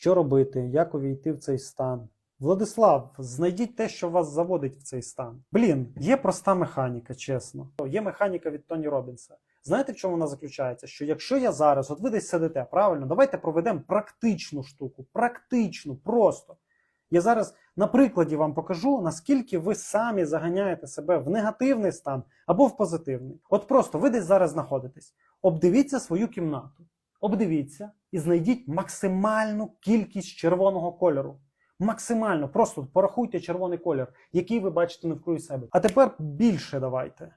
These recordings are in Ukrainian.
що робити, як увійти в цей стан. Владислав, знайдіть те, що вас заводить в цей стан. Блін, є проста механіка, чесно. Є механіка від Тоні Робінса. Знаєте, в чому вона заключається? Що якщо я зараз, от ви десь сидите, правильно, давайте проведемо практичну штуку, практичну, просто. Я зараз на прикладі вам покажу, наскільки ви самі заганяєте себе в негативний стан або в позитивний. От просто ви десь зараз знаходитесь. Обдивіться свою кімнату, обдивіться і знайдіть максимальну кількість червоного кольору. Максимально, просто порахуйте червоний колір, який ви бачите навкруги себе. А тепер більше давайте.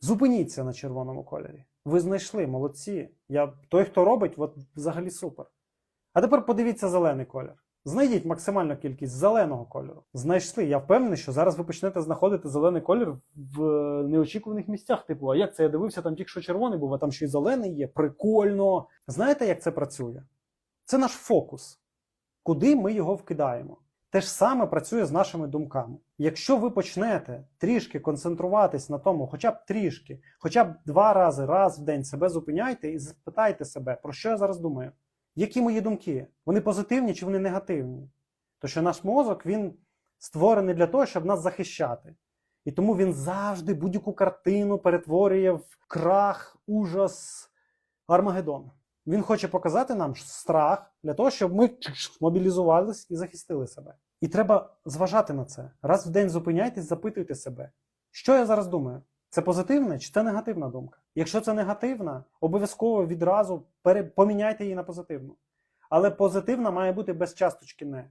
Зупиніться на червоному кольорі. Ви знайшли, молодці. Я, той, хто робить, от взагалі супер. А тепер подивіться зелений колір. Знайдіть максимальну кількість зеленого кольору. Знайшли. Я впевнений, що зараз ви почнете знаходити зелений колір в е, неочікуваних місцях. Типу, а як це я дивився, там тільки що червоний був, а там ще й зелений є. Прикольно. Знаєте, як це працює? Це наш фокус. Куди ми його вкидаємо? Те ж саме працює з нашими думками. Якщо ви почнете трішки концентруватись на тому, хоча б трішки, хоча б два рази, раз в день себе зупиняйте і запитайте себе, про що я зараз думаю. Які мої думки? Вони позитивні чи вони негативні? То що наш мозок він створений для того, щоб нас захищати. І тому він завжди будь-яку картину перетворює в крах, ужас, Армагеддон. Він хоче показати нам страх для того, щоб ми мобілізувались і захистили себе. І треба зважати на це. Раз в день зупиняйтесь, запитуйте себе, що я зараз думаю? Це позитивна чи це негативна думка? Якщо це негативна, обов'язково відразу пере- поміняйте її на позитивну. Але позитивна має бути без часточки не.